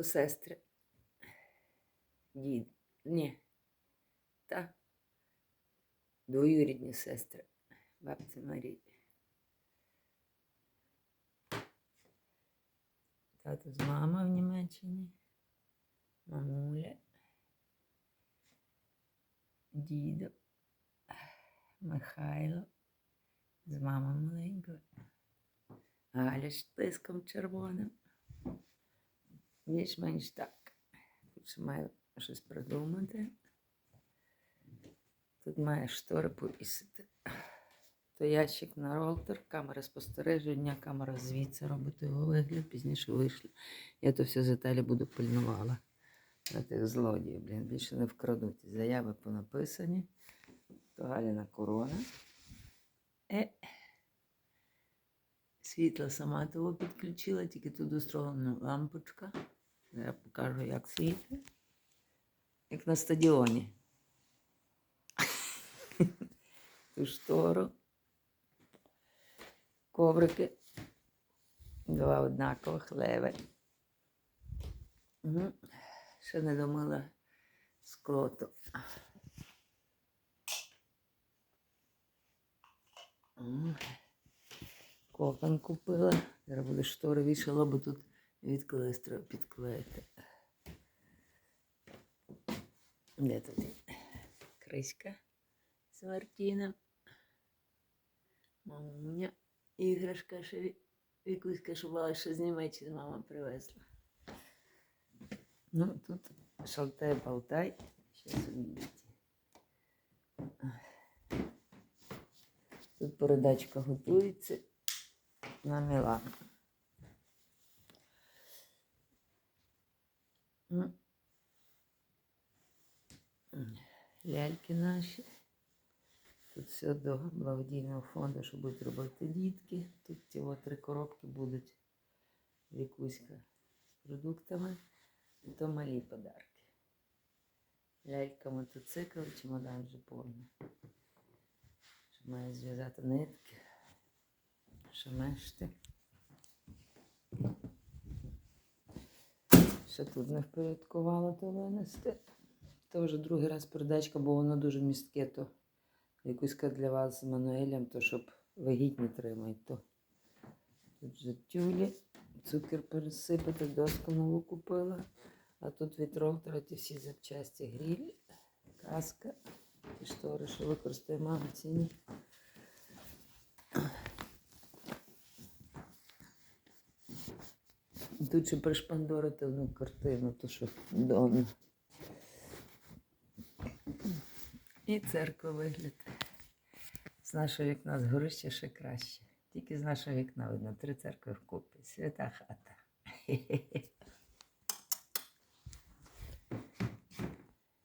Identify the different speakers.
Speaker 1: То сестри. Дід. Ні. Та. Двоюрідні сестри. Бабці Марії. Тато з мамою в Німеччині. Мамуля. Дідо. Михайло. З мамою маленькою. Галя з тиском червоним. Більш-менш так. Тут маю щось придумати. Тут має штори повісити. То ящик на ролтер, камера спостереження, камера звідси робить його вигляд, пізніше вийшло. Я то все з Італії буду пильнувала. На тих злодіїв, блін, більше не вкрадуть. Заяви понаписані. То Галіна корона. Е. Світло сама того підключила, тільки тут устроєна лампочка. Я покажу, як світить. Як на стадіоні. Ту штору. Коврики. Два однакових леви. Угу. Ще не домила скло. то. Кокон купила. Зараз буде штори вішала, бо тут відклеїть треба підклеїти. Де тут? Криська з Мартіном. Мамуня. Іграшка ще ві- Вікуська шувала, що з Німеччини мама привезла. Ну, тут шалтай болтай. Сейчас увидите. Тут передачка готується на Мілан. Ляльки наші. Тут все до благодійного фонду, що будуть робити дітки. Тут ці три коробки будуть вікуська з продуктами. І то малі подарки. Лялька мотоцикл, чемодан вже повний. Що має зв'язати нитки, шамешти. Ще тут не впорядкувала то винести. То вже другий раз передачка, бо воно дуже містке, то якусь для вас з Мануелем, то щоб вагітні тримати, то тут вже тюлі, цукер пересипати, доску нову купила. А тут від роутера всі запчасті гріль, каска і штори, що використаємо в ціні. Тут ще пришпандорити одну картину, то що вдома. І церква вигляд. З нашого вікна з горища ще краще. Тільки з нашого вікна видно три церкви вкупі. Свята хата.